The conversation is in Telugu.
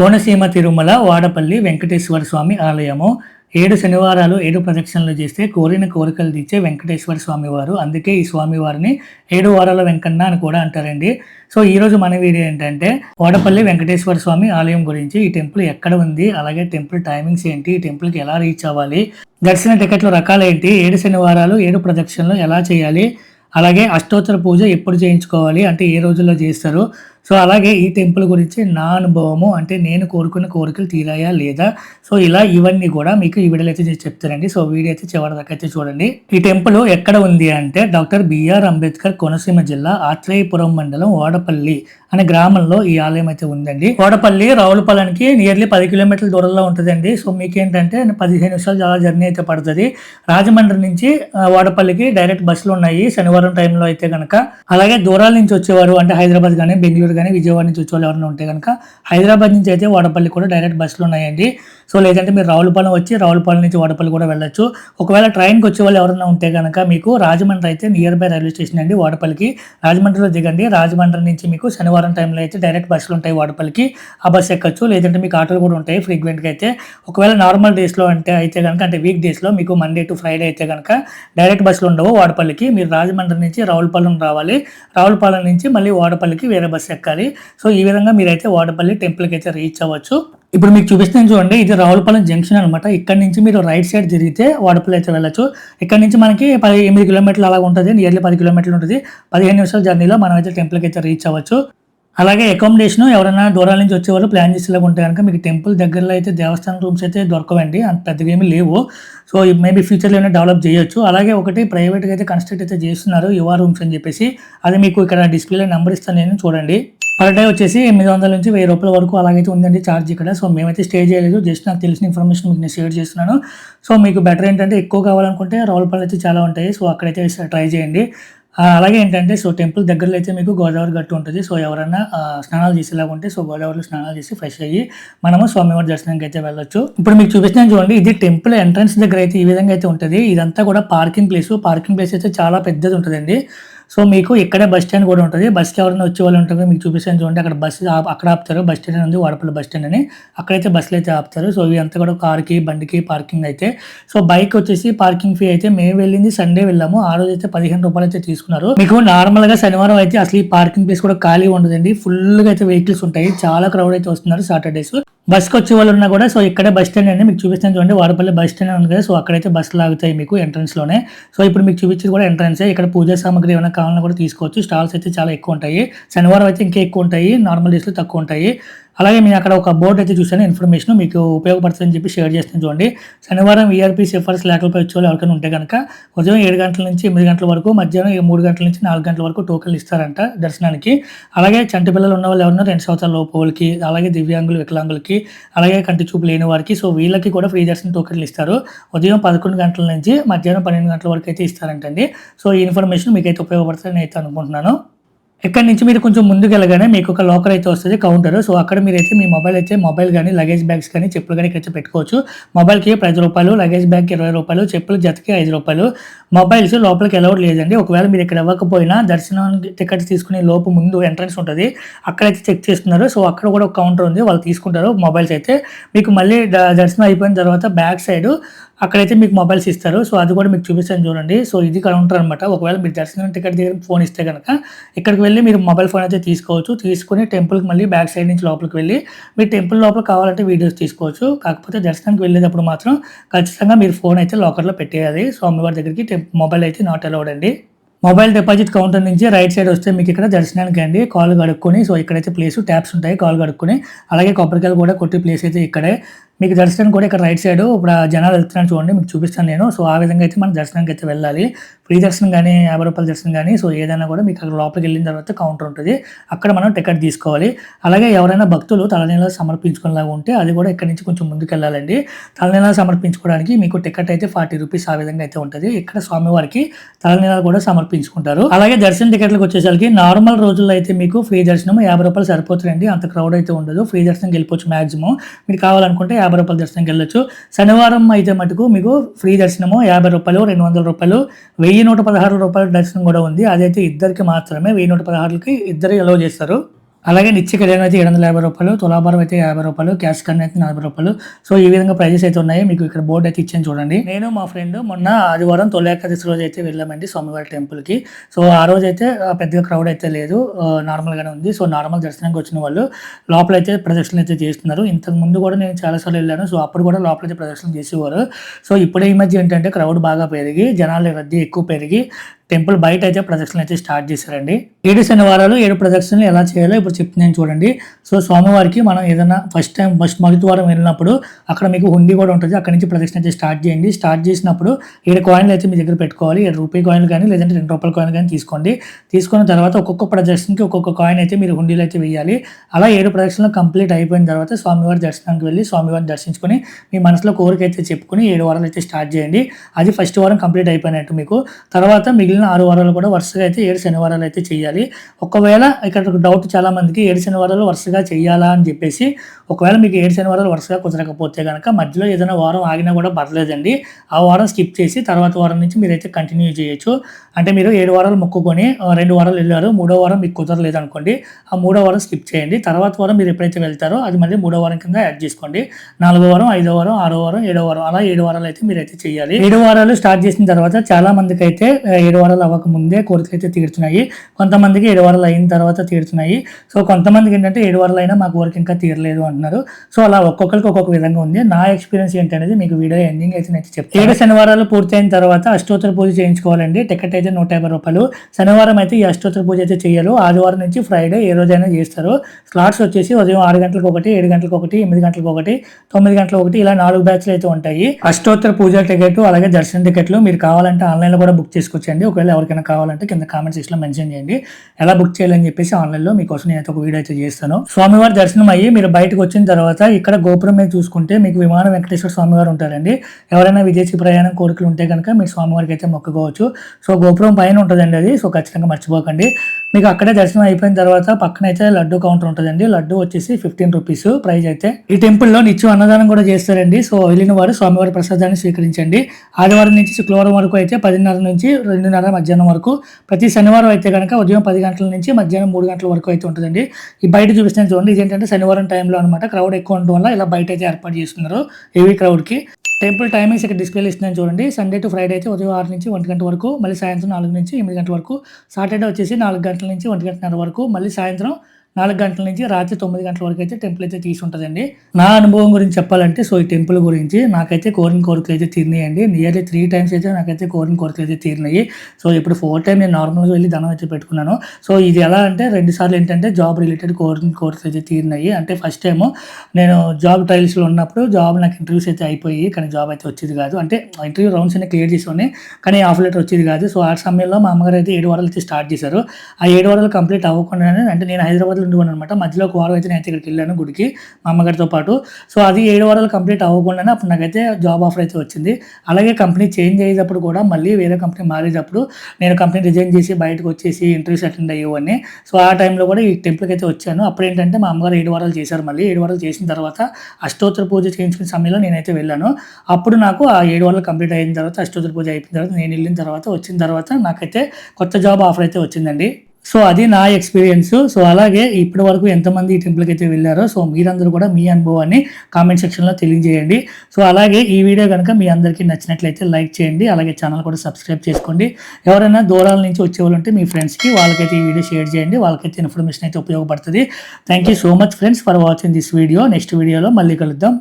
కోనసీమ తిరుమల వాడపల్లి వెంకటేశ్వర స్వామి ఆలయము. ఏడు శనివారాలు ఏడు ప్రదక్షిణలు చేస్తే కోరిన కోరికలు తీర్చే వెంకటేశ్వర స్వామి వారు అందుకే ఈ స్వామి వారిని ఏడు వారాల వెంకన్న అని కూడా అంటారండి. సో ఈ రోజు మన వీడియో ఏంటంటే వాడపల్లి వెంకటేశ్వర స్వామి ఆలయం గురించి ఈ టెంపుల్ ఎక్కడ ఉంది అలాగే టెంపుల్ టైమింగ్స్ ఏంటి ఈ టెంపుల్కి ఎలా రీచ్ అవ్వాలి దర్శన టికెట్ల రకాలు ఏంటి ఏడు శనివారాలు ఏడు ప్రదక్షిణలు ఎలా చేయాలి అలాగే అష్టోత్తర పూజ ఎప్పుడు చేయించుకోవాలి అంటే ఏ రోజుల్లో చేస్తారు. సో అలాగే ఈ టెంపుల్ గురించి నా అనుభవము అంటే నేను కోరుకున్న కోరికలు తీరాయా లేదా? సో ఇలా ఇవన్నీ కూడా మీకు ఈ వీడియోలో అయితే నేను చెప్తానండి. సో వీడియో అయితే చివరి దాకా అయితే చూడండి. ఈ టెంపుల్ ఎక్కడ ఉంది అంటే డాక్టర్ బిఆర్ అంబేద్కర్ కోనసీమ జిల్లా ఆత్రేయపురం మండలం ఓడపల్లి అనే గ్రామంలో ఈ ఆలయం అయితే ఉందండి. ఓడపల్లి రావులపాలెంకి నియర్లీ పది కిలోమీటర్ల దూరంలో ఉంటుందండి. సో మీకు ఏంటంటే పదిహేను నిమిషాలు చాలా జర్నీ అయితే పడుతుంది. రాజమండ్రి నుంచి ఓడపల్లికి వాడపల్లికి డైరెక్ట్ బస్సులు ఉన్నాయి. శనివారం టైంలో అయితే కనుక అలాగే దూరాల నుంచి వచ్చేవారు అంటే హైదరాబాద్ కానీ బెంగళూరు కానీ విజయవాడ నుంచి వచ్చేవాళ్ళు ఎవరైనా ఉంటే కనుక హైదరాబాద్ నుంచి అయితే వాడపల్లి కూడా డైరెక్ట్ బస్సులు ఉన్నాయండి. సో లేదంటే మీరు రావులపాలెం వచ్చి రావులపాలెం నుంచి వాడపల్లి కూడా వెళ్ళొచ్చు. ఒకవేళ ట్రైన్కి వచ్చే వాళ్ళు ఎవరైనా ఉంటే కనుక మీకు రాజమండ్రి అయితే నియర్ బై రైల్వే స్టేషన్ అండి వాడపల్లికి. రాజమండ్రిలో దిగండి. రాజమండ్రి నుంచి మీకు శనివారం టైంలో అయితే డైరెక్ట్ బస్సులు ఉంటాయి వాడపల్లికి. ఆ బస్ ఎక్కచ్చు. లేదంటే మీకు ఆటోలు కూడా ఉంటాయి ఫ్రీక్వెంట్గా అయితే. ఒకవేళ నార్మల్ డేస్లో అంటే అయితే కనుక అంటే వీక్ డేస్లో మీకు మండే టు ఫ్రైడే అయితే కనుక డైరెక్ట్ బస్సులు ఉండవు వాడపల్లికి. మీరు రాజమండ్రి నుంచి రావులపాలెం రావాలి. రావులపాలెం నుంచి మళ్ళీ వాడపల్లికి వేరే బస్సు ఎక్కాలి సో ఈ విధంగా మీరైతే వాడపల్లి టెంపుల్కి అయితే రీచ్ అవ్వచ్చు. ఇప్పుడు మీకు చూపిస్తాను చూడండి ఇది రావులపాలెం జంక్షన్ అనమాట ఇక్కడ నుంచి మీరు రైట్ సైడ్ తిరిగితే వాడపల్లి అయితే వెళ్ళచ్చు. ఇక్కడ నుంచి మనకి పది ఎనిమిది కిలోమీటర్లు అలాగ ఉంటుంది నియర్లీ పది కిలోమీటర్లు ఉంటుంది. పదిహేను నిమిషాల జర్నీలో మనం అయితే టెంపుల్కి అయితే రీచ్ అవ్వచ్చు. అలాగే అకామిడేషన్ ఎవరైనా దూరాల నుంచి వచ్చేవాళ్ళు ప్లాన్ చేసేలాగా ఉంటే కనుక మీకు టెంపుల్ దగ్గరలో అయితే దేవస్థానం రూమ్స్ అయితే దొరకవండి. అంత పెద్దగా ఏమీ లేవు. సో మేబీ ఫ్యూచర్లో ఏమైనా డెవలప్ చేయొచ్చు. అలాగే ఒకటి ప్రైవేట్గా అయితే కన్స్ట్రక్ట్ అయితే చేస్తున్నారు యువ రూమ్స్ అని చెప్పేసి. అది మీకు ఇక్కడ డిస్ప్లేలో నెంబర్ ఇస్తాను నేను చూడండి. పర్ డే వచ్చేసి ఎనిమిది వందల నుంచి వెయ్యి రూపాయల వరకు అలాగైతే ఉందండి ఛార్జ్ ఇక్కడ. సో మేమైతే స్టే చేయలేదు. జస్ట్ నాకు తెలిసిన ఇన్ఫర్మేషన్ మీకు నేను షేర్ చేస్తున్నాను. సో మీకు బెటర్ ఏంటంటే ఎక్కువ కావాలనుకుంటే రావులపల్లి అయితే చాలా ఉంటాయి. సో అక్కడైతే ట్రై చేయండి. అలాగే ఏంటంటే సో టెంపుల్ దగ్గరలో అయితే మీకు గోదావరి గట్టు ఉంటుంది. సో ఎవరైనా స్నానాలు చేసేలాగా ఉంటే సో గోదావరిలో స్నానాలు చేసి ఫ్రెష్ అయ్యి మనము స్వామివారి దర్శనానికి అయితే వెళ్ళొచ్చు. ఇప్పుడు మీకు చూపిస్తున్నాను చూడండి ఇది టెంపుల్ ఎంట్రన్స్ దగ్గర అయితే ఈ విధంగా అయితే ఉంటుంది. ఇదంతా కూడా పార్కింగ్ ప్లేస్. పార్కింగ్ ప్లేస్ అయితే చాలా పెద్దది ఉంటుందండి. సో మీకు ఇక్కడే బస్ స్టాండ్ కూడా ఉంటుంది. బస్కి ఎవరైనా వచ్చే వాళ్ళు ఉంటారు మీకు చూపిస్తాను చూడండి. అక్కడ బస్ అక్కడ ఆపుతారు. బస్ స్టాండ్ ఉంది వాడపల్లి బస్ స్టాండ్ అని. అక్కడైతే బస్సులు అయితే ఆపుతారు. సో ఇవి అంతా కూడా కార్కి బండికి పార్కింగ్ అయితే. సో బైక్ వచ్చేసి పార్కింగ్ ఫీ అయితే మేము వెళ్ళింది సండే వెళ్ళాము. ఆ రోజు అయితే పదిహేను రూపాయలు అయితే తీసుకున్నారు. మీకు నార్మల్గా శనివారం అయితే అసలు ఈ పార్కింగ్ ప్లేస్ కూడా ఖాళీ ఉండదండి. ఫుల్గా అయితే వెహికల్స్ ఉంటాయి. చాలా క్రౌడ్ అయితే వస్తున్నారు సాటర్డేస్ బస్కి వచ్చే వాళ్ళు ఉన్నా కూడా సో ఇక్కడే బస్ స్టాండ్ అండి. మీకు చూపిస్తాను చూడండి. వాడపల్లి బస్ స్టాండ్ ఉంది కదా సో అక్కడైతే బస్సులు ఆగుతాయి మీకు ఎంట్రన్స్లోనే. సో ఇప్పుడు మీకు చూపించేది కూడా ఎంట్రన్స్ ఇక్కడ పూజా సామాగ్రి ఏమైనా కావాలన్నా కూడా తీసుకోవచ్చు. స్టాల్స్ అయితే చాలా ఎక్కువ ఉంటాయి. శనివారం అయితే ఇంకా ఎక్కువ ఉంటాయి. నార్మల్ డేస్లో తక్కువ ఉంటాయి. అలాగే నేను అక్కడ ఒక బోర్డు అయితే చూసాను ఇన్ఫర్మేషన్ మీకు ఉపయోగపడుతుందని చెప్పి షేర్ చేస్తాను చూడండి. శనివారం ఈఆర్పీ సిఫార్సు లేఖలపై వచ్చే వాళ్ళు ఎవరికైనా ఉంటే కనుక ఉదయం ఏడు గంటల నుంచి ఎనిమిది గంటల వరకు మధ్యాహ్నం మూడు గంటల నుంచి నాలుగు గంటల వరకు టోకెన్లు ఇస్తారంట దర్శనానికి. అలాగే చంటి పిల్లలు ఉన్న వాళ్ళు ఎవరన్నా రెండు సంవత్సరాల లోపు వాళ్ళకి అలాగే దివ్యాంగులు వికలాంగులకి అలాగే కంటి చూపు లేని వారికి సో వీళ్ళకి కూడా ఫ్రీ దర్శనం టోకెన్లు ఇస్తారు. ఉదయం పదకొండు గంటల నుంచి మధ్యాహ్నం పన్నెండు గంటల వరకు అయితే ఇస్తారంటండి. సో ఈ ఇన్ఫర్మేషన్ మీకైతే ఉపయోగపడుతుందని అయితే అనుకుంటున్నాను. ఇక్కడ నుంచి మీరు కొంచెం ముందుకు వెళ్ళగానే మీకు ఒక లోకర్ అయితే వస్తుంది కౌంటర్ సో అక్కడ మీరైతే మీ మొబైల్ అయితే మొబైల్ కానీ లగేజ్ బ్యాగ్స్ కానీ చెప్పులు కానీ ఇక్కడ పెట్టుకోవచ్చు. మొబైల్కి పది రూపాయలు లగేజ్ బ్యాగ్కి ఇరవై రూపాయలు చెప్పులు జతకి ఐదు రూపాయలు. మొబైల్స్ లోపలికి అలౌడ్ లేదండి. ఒకవేళ మీరు ఇక్కడ ఇవ్వకపోయినా దర్శనం టికెట్స్ తీసుకునే లోపు ముందు ఎంట్రన్స్ ఉంటుంది. అక్కడైతే చెక్ చేస్తున్నారు. సో అక్కడ కూడా ఒక కౌంటర్ ఉంది. వాళ్ళు తీసుకుంటారు. మొబైల్స్ అయితే మీకు మళ్ళీ ద- దర్శనం అయిపోయిన తర్వాత బ్యాక్ సైడ్ అక్కడైతే మీకు మొబైల్స్ ఇస్తారు. సో అది కూడా మీకు చూపిస్తాను చూడండి. సో ఇది కౌంటర్ అనమాట ఒకవేళ మీరు దర్శనం టికెట్ దగ్గర ఫోన్ ఇస్తే కనుక ఇక్కడికి వెళ్ళి మీరు మొబైల్ ఫోన్ అయితే తీసుకోవచ్చు. తీసుకుని టెంపుల్కి మళ్ళీ బ్యాక్ సైడ్ నుంచి లోపలికి వెళ్ళి మీరు టెంపుల్ లోపల కావాలంటే వీడియోస్ తీసుకోవచ్చు. కాకపోతే దర్శనానికి వెళ్ళేటప్పుడు మాత్రం ఖచ్చితంగా మీరు ఫోన్ అయితే లాకర్లో పెట్టేయాలి. స్వామివారి దగ్గరికి టెం- మొబైల్ అయితే నాట్ అలౌడ్ అండి. మొబైల్ డిపాజిట్ కౌంటర్ నుంచి రైట్ సైడ్ వస్తే మీకు ఇక్కడ దర్శనానికి అండి కాల్ కడుక్కొని సో ఇక్కడైతే ప్లేస్ ట్యాప్స్ ఉంటాయి. కాల్ కడుక్కొని అలాగే కొబ్బరికాయలు కూడా కొట్టి ప్లేస్ అయితే ఇక్కడే మీకు దర్శనం కూడా ఇక్కడ రైట్ సైడ్ ఇప్పుడు జనాలు వెళ్తున్నాను చూడండి మీకు చూపిస్తాను నేను. సో ఆ విధంగా అయితే మనం దర్శనానికి అయితే వెళ్ళాలి. ఫ్రీ దర్శనం కానీ యాభై రూపాయల దర్శనం కానీ సో ఏదైనా కూడా మీకు అక్కడ లోపలికి వెళ్ళిన తర్వాత కౌంటర్ ఉంటుంది. అక్కడ మనం టికెట్ తీసుకోవాలి. అలాగే ఎవరైనా భక్తులు తలనీలా సమర్పించుకునేలాగా ఉంటే అది కూడా ఇక్కడ నుంచి కొంచెం ముందుకు వెళ్ళాలండి. తలనీలా సమర్పించుకోవడానికి మీకు టికెట్ అయితే ఫార్టీ రూపీస్ ఆ విధంగా అయితే ఉంటుంది. ఇక్కడ స్వామివారికి తలనీలాలు కూడా సమర్పించుకుంటారు. అలాగే దర్శన టికెట్లకు వచ్చేసరికి నార్మల్ రోజుల్లో అయితే మీకు ఫ్రీ దర్శనం యాభై రూపాయలు సరిపోతుందండి. అంత క్రౌడ్ అయితే ఉండదు. ఫ్రీ దర్శనంకి వెళ్ళిపోవచ్చు మాక్సిమం మీరు కావాలనుకుంటే యాభై రూపాయల దర్శనంకి వెళ్ళొచ్చు. శనివారం అయితే మటుకు మీకు ఫ్రీ దర్శనము యాభై రూపాయలు రెండు వందల రూపాయలు వెయ్యి నూట పదహారు రూపాయల దర్శనం కూడా ఉంది. అదైతే ఇద్దరికి మాత్రమే వెయ్యి నూట పదహారులకి ఇద్దరు అలౌ చేస్తారు. అలాగే నిత్య కళ్యాణం అయితే ఏడు వందల యాభై రూపాయలు తులాభారం అయితే యాభై రూపాయలు క్యాష్ కన్ అయితే నలభై రూపాయలు. సో ఈ విధంగా ప్రైజెస్ అయితే ఉన్నాయి. మీకు ఇక్కడ బోర్డు అయితే ఇచ్చాను చూడండి. నేను మా ఫ్రెండ్ మొన్న ఆదివారం తొలి ఏకాదశి రోజు అయితే వెళ్ళామండి స్వామివారి టెంపుల్కి సో ఆ రోజు అయితే పెద్దగా క్రౌడ్ అయితే లేదు. నార్మల్గానే ఉంది. సో నార్మల్ దర్శనానికి వచ్చిన వాళ్ళు లోపల అయితే ప్రదక్షిణలు అయితే చేస్తున్నారు. ఇంతకు ముందు కూడా నేను చాలాసార్లు వెళ్ళాను. సో అప్పుడు కూడా లోపల అయితే ప్రదక్షిణలు చేసేవారు. సో ఇప్పుడే ఈ మధ్య ఏంటంటే క్రౌడ్ బాగా పెరిగి జనాల రద్దీ ఎక్కువ పెరిగి టెంపుల్ బయట అయితే ప్రదక్షిణలు అయితే స్టార్ట్ చేశారండి. ఏడు శనివారాలు ఏడు ప్రదక్షిణలు ఎలా చేయాలో ఇప్పుడు చెప్తున్నాను చూడండి. సో స్వామివారికి మనం ఏదైనా ఫస్ట్ టైం ఫస్ట్ మొదటి వారం వెళ్ళినప్పుడు అక్కడ మీకు హుండీ కూడా ఉంటుంది. అక్కడ నుంచి ప్రదక్షిణ అయితే స్టార్ట్ చేయండి. స్టార్ట్ చేసినప్పుడు ఏడు కాయిన్లు అయితే మీ దగ్గర పెట్టుకోవాలి. ఏడు రూపాయి కాయిన్లు కానీ లేదంటే రెండు రూపాయల కాయిన్ కానీ తీసుకోండి. తీసుకున్న తర్వాత ఒక్కొక్క ప్రదక్షిణకి ఒక్కొక్క కాయిన్ అయితే మీరు హుండీలో అయితే వేయాలి. అలా ఏడు ప్రదక్షిణలు కంప్లీట్ అయిపోయిన తర్వాత స్వామివారి దర్శనానికి వెళ్ళి స్వామివారిని దర్శించుకొని మీ మనసులో కోరిక అయితే చెప్పుకుని ఏడు వారాలు అయితే స్టార్ట్ చేయండి. అది ఫస్ట్ వారం కంప్లీట్ అయిపోయినట్టు మీకు. తర్వాత మిగిలిన ఆరు వారాలు కూడా వరుసగా అయితే ఏడు శనివారాలు అయితే చేయాలి. ఒకవేళ ఇక్కడ డౌట్ చాలా మందికి ఏడు శనివారాలు వరుసగా చేయాలా అని చెప్పేసి ఒకవేళ మీకు ఏడు శనివారాలు వరుసగా కుదరకపోతే కనుక మధ్యలో ఏదైనా వారం ఆగినా కూడా పర్లేదండి. ఆ వారం స్కిప్ చేసి తర్వాత వారం నుంచి మీరైతే కంటిన్యూ చేయొచ్చు. అంటే మీరు ఏడు వారాలు మొక్కుకొని రెండు వారాలు వెళ్ళారు మూడో వారం మీకు కుదరలేదు అనుకోండి ఆ మూడో వారం స్కిప్ చేయండి. తర్వాత వారం మీరు ఎప్పుడైతే వెళ్తారో అది మళ్ళీ మూడో వారం కింద యాడ్ చేసుకోండి. నాలుగో వారం ఐదో వారం ఆరో వారం ఏడో వారం అలా ఏడు వారాలు అయితే మీరైతే చేయాలి. ఏడు వారాలు స్టార్ట్ చేసిన తర్వాత చాలా మందికి అయితే ఏడు వారాలు అవ్వక ముందే కోరికలు అయితే తీరుతున్నాయి. కొంతమందికి ఏడు వారాలు అయిన తర్వాత తీరుతున్నాయి. సో కొంతమందికి ఏంటంటే ఏడు వారాలు అయినా మా కోరిక ఇంకా తీరలేదు అంటున్నారు. సో అలా ఒక్కొక్కరికి ఒక్కొక్క విధంగా ఉంది. నా ఎక్స్పీరియన్స్ ఏంటనేది మీకు వీడియో ఎండింగ్ అయితే నేను చెప్తాను. ఏడు శనివారాలు పూర్తయిన తర్వాత అష్టోత్తర పూజ చేయించుకోవాలండి. టికెట్ అయితే నూట యాభై రూపాయలు. శనివారం అయితే ఈ అష్టోత్తర పూజ అయితే చేయాలి ఆదివారం నుంచి ఫ్రైడే ఏ రోజైనా చేస్తారు. స్లాట్స్ వచ్చేసి ఉదయం ఆరు గంటలకు ఒకటి ఏడు గంటలకు ఒకటి ఎనిమిది గంటలకు ఒకటి తొమ్మిది గంటలకు ఒకటి ఇలా నాలుగు బ్యాచ్లు అయితే ఉంటాయి. అష్టోత్తర పూజ టికెట్ అలాగే దర్శన టికెట్లు మీరు కావాలంటే ఆన్లైన్లో కూడా బుక్ చేసుకోవచ్చండి. ఒకవేళ ఎవరికైనా కావాలంటే కింద కామెంట్ సెక్షన్లో మెన్షన్ చేయండి. ఎలా బుక్ చేయాలని చెప్పేసి ఆన్లైన్లో మీకోసం నేను ఒక వీడియో అయితే చేస్తాను. స్వామివారి దర్శనం అయ్యి మీరు బయటకు వచ్చిన తర్వాత ఇక్కడ గోపురం మీద చూసుకుంటే మీకు విమాన వెంకటేశ్వర స్వామివారు ఉంటారండి. ఎవరైనా విదేశీ ప్రయాణం కోరికలు ఉంటే కనుక మీరు స్వామివారికి అయితే మొక్కుకోవచ్చు. సో గోపురం పైన ఉంటుందండి అది. సో ఖచ్చితంగా మర్చిపోకండి. మీకు అక్కడే దర్శనం అయిపోయిన తర్వాత పక్కన అయితే లడ్డు కౌంటర్ ఉంటుందండి. లడ్డు వచ్చేసి ఫిఫ్టీన్ రూపీస్ ప్రైస్ అయితే. ఈ టెంపుల్లో నిత్యం అన్నదానం కూడా చేస్తారండి. సో వెళ్ళిన వారు స్వామివారి ప్రసాదాన్ని స్వీకరించండి. ఆదివారం నుంచి శుక్రవారం వరకు అయితే పదిన్నర నుంచి రెండున్నర మధ్యాహ్నం వరకు. ప్రతి శనివారం అయితే కనుక ఉదయం పది గంటల నుంచి మధ్యాహ్నం మూడు గంటల వరకు అయితే ఉంటుందండి. ఈ బయట చూపిస్తాను చూడండి ఇదేంటంటే శనివారం టైంలో అనమాట క్రౌడ్ ఎక్కువ ఉండడం వల్ల ఇలా బయట అయితే ఏర్పాటు చేస్తున్నారు హెవీ క్రౌడ్కి టెంపుల్ టైమింగ్స్ ఇక్కడ డిస్ప్లే ఇస్తున్నాను చూడండి. సండే టు ఫ్రైడే అయితే ఉదయం ఆరు నుంచి ఒంటి గంట వరకు మళ్ళీ సాయంత్రం నాలుగు నుంచి ఎనిమిది గంటల వరకు. సాటర్డే వచ్చేసి నాలుగు గంటల నుంచి ఒంటి గంటన్నర వరకు మళ్ళీ సాయంత్రం నాలుగు గంటల నుంచి రాత్రి తొమ్మిది గంటల వరకు అయితే టెంపుల్ అయితే తీసి ఉంటుందండి. నా అనుభవం గురించి చెప్పాలంటే సో ఈ టెంపుల్ గురించి నాకైతే కోరిన కోరికలు అయితే తీరినాయండి. నియర్లీ త్రీ టైమ్స్ అయితే నాకైతే కోరిన కోరికలు అయితే తీరినాయి. సో ఇప్పుడు ఫోర్ టైం నేను నార్మల్గా వెళ్ళి దనం అయితే పెట్టుకున్నాను. సో ఇది ఎలా అంటే రెండు సార్లు ఏంటంటే జాబ్ రిలేటెడ్ కోరిన కోరికలు అయితే తీరినాయి. అంటే ఫస్ట్ టైము నేను జాబ్ ట్రయల్స్లో ఉన్నప్పుడు జాబ్ నాకు ఇంటర్వ్యూస్ అయితే అయిపోయి కానీ జాబ్ అయితే వచ్చేది కాదు. అంటే ఇంటర్వ్యూ రౌండ్స్ అన్ని క్లియర్ చేసుకొని కానీ ఆఫ్ లెటర్ వచ్చేది కాదు. సో ఆ సమయంలో మా అమ్మగారు అయితే ఏడు వారాలు అయితే స్టార్ట్ చేశారు. ఆ ఏడు వారాలు కంప్లీట్ అవ్వకుండానే అంటే నేను హైదరాబాద్ హైదరాబాద్లో ఉండిపోయాను అనమాట మధ్యలో ఒక వారం అయితే నేను అయితే ఇక్కడికి వెళ్ళాను గుడికి మా అమ్మగారితో పాటు. సో అది ఏడు వారాలు కంప్లీట్ అవ్వకుండానే అప్పుడు నాకైతే జాబ్ ఆఫర్ అయితే వచ్చింది. అలాగే కంపెనీ చేంజ్ అయ్యేటప్పుడు కూడా మళ్ళీ వేరే కంపెనీ మారేటప్పుడు నేను కంపెనీ రిజైన్ చేసి బయటకు వచ్చేసి ఇంటర్వ్యూస్ అటెండ్ అయ్యేవాడిని. సో ఆ టైంలో కూడా ఈ టెంపుల్కి అయితే వచ్చాను. అప్పుడు ఏంటంటే మా అమ్మగారు ఏడు వారాలు చేశారు మళ్ళీ. ఏడు వారాలు చేసిన తర్వాత అష్టోత్తర పూజ చేయించుకునే సమయంలో నేనైతే వెళ్ళాను. అప్పుడు నాకు ఆ ఏడు వారాలు కంప్లీట్ అయిన తర్వాత అష్టోత్తర పూజ అయిపోయిన తర్వాత నేను వెళ్ళిన తర్వాత వచ్చిన తర్వాత నాకైతే కొత్త జాబ్ ఆఫర్ అయితే వచ్చిందండి. సో అది నా ఎక్స్పీరియన్స్. సో అలాగే ఇప్పటి వరకు ఎంతమంది ఈ టెంపుల్కి అయితే వెళ్ళారో సో మీరందరూ కూడా మీ అనుభవాన్ని కామెంట్ సెక్షన్లో తెలియజేయండి. సో అలాగే ఈ వీడియో కనుక మీ అందరికీ నచ్చినట్లయితే లైక్ చేయండి అలాగే ఛానల్ కూడా సబ్స్క్రైబ్ చేసుకోండి. ఎవరైనా దూరాల నుంచి వచ్చే వాళ్ళు ఉంటే మీ ఫ్రెండ్స్కి వాళ్ళకైతే ఈ వీడియో షేర్ చేయండి వాళ్ళకైతే ఇన్ఫర్మేషన్ అయితే ఉపయోగపడుతుంది. Thank you so much friends for watching this video next వీడియోలో మళ్ళీ కలుద్దాం.